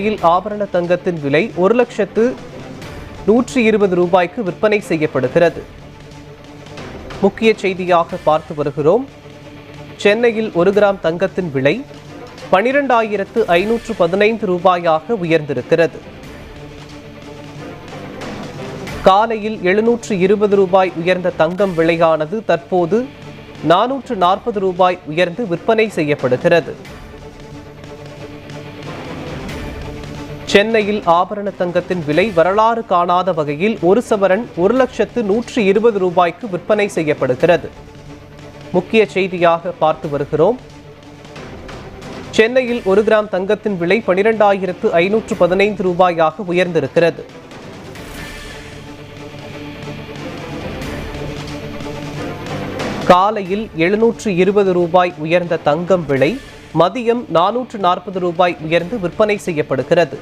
ஆபரண தங்கத்தின் விலை ஒரு லட்சத்து நூற்றி இருபது ரூபாய்க்கு விற்பனை செய்யப்படுகிறது. முக்கிய செய்தியாக பார்த்து வருகிறோம். சென்னையில் ஒரு கிராம் தங்கத்தின் விலை பனிரெண்டாயிரத்து ஐநூற்று பதினைந்து ரூபாயாக உயர்ந்திருக்கிறது. காலையில் எழுநூற்று இருபது ரூபாய் உயர்ந்த தங்கம் விலையானது தற்போது நானூற்று நாற்பது ரூபாய் உயர்ந்து விற்பனை செய்யப்படுகிறது. சென்னையில் ஆபரண தங்கத்தின் விலை வரலாறு காணாத வகையில் ஒரு சவரன் ஒரு லட்சத்து நூற்று இருபது ரூபாய்க்கு விற்பனை செய்யப்படுகிறது. முக்கிய செய்தியாக பார்த்து வருகிறோம். சென்னையில் ஒரு கிராம் தங்கத்தின் விலை பனிரெண்டாயிரத்து ஐநூற்று பதினைந்து ரூபாயாக உயர்ந்திருக்கிறது. காலையில் எழுநூற்று இருபது ரூபாய் உயர்ந்த தங்கம் விலை மதியம் நானூற்று நாற்பது ரூபாய் உயர்ந்து விற்பனை செய்யப்படுகிறது.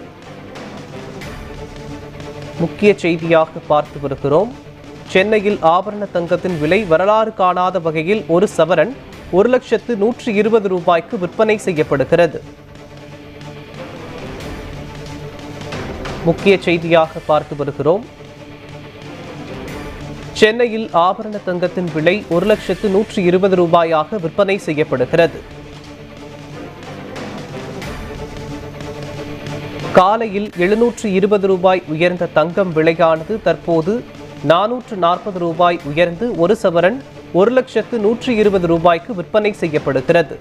முக்கிய செய்தியாக பார்த்து வருகிறோம். சென்னையில் ஆபரண தங்கத்தின் விலை வரலாறு காணாத வகையில் ஒரு சவரன் ஒரு லட்சத்து நூற்று இருபது ரூபாய்க்கு விற்பனை செய்யப்படுகிறது. முக்கிய செய்தியாக பார்த்து வருகிறோம். சென்னையில் ஆபரண தங்கத்தின் விலை ஒரு லட்சத்து நூற்று இருபது ரூபாயாக விற்பனை செய்யப்படுகிறது. காலையில் எழுநூற்று இருபது ரூபாய் உயர்ந்த தங்கம் விலையானது தற்போது நானூற்று நாற்பது ரூபாய் உயர்ந்து ஒரு சவரன் ஒரு லட்சத்து நூற்றி இருபது ரூபாய்க்கு விற்பனை செய்யப்படுகிறது.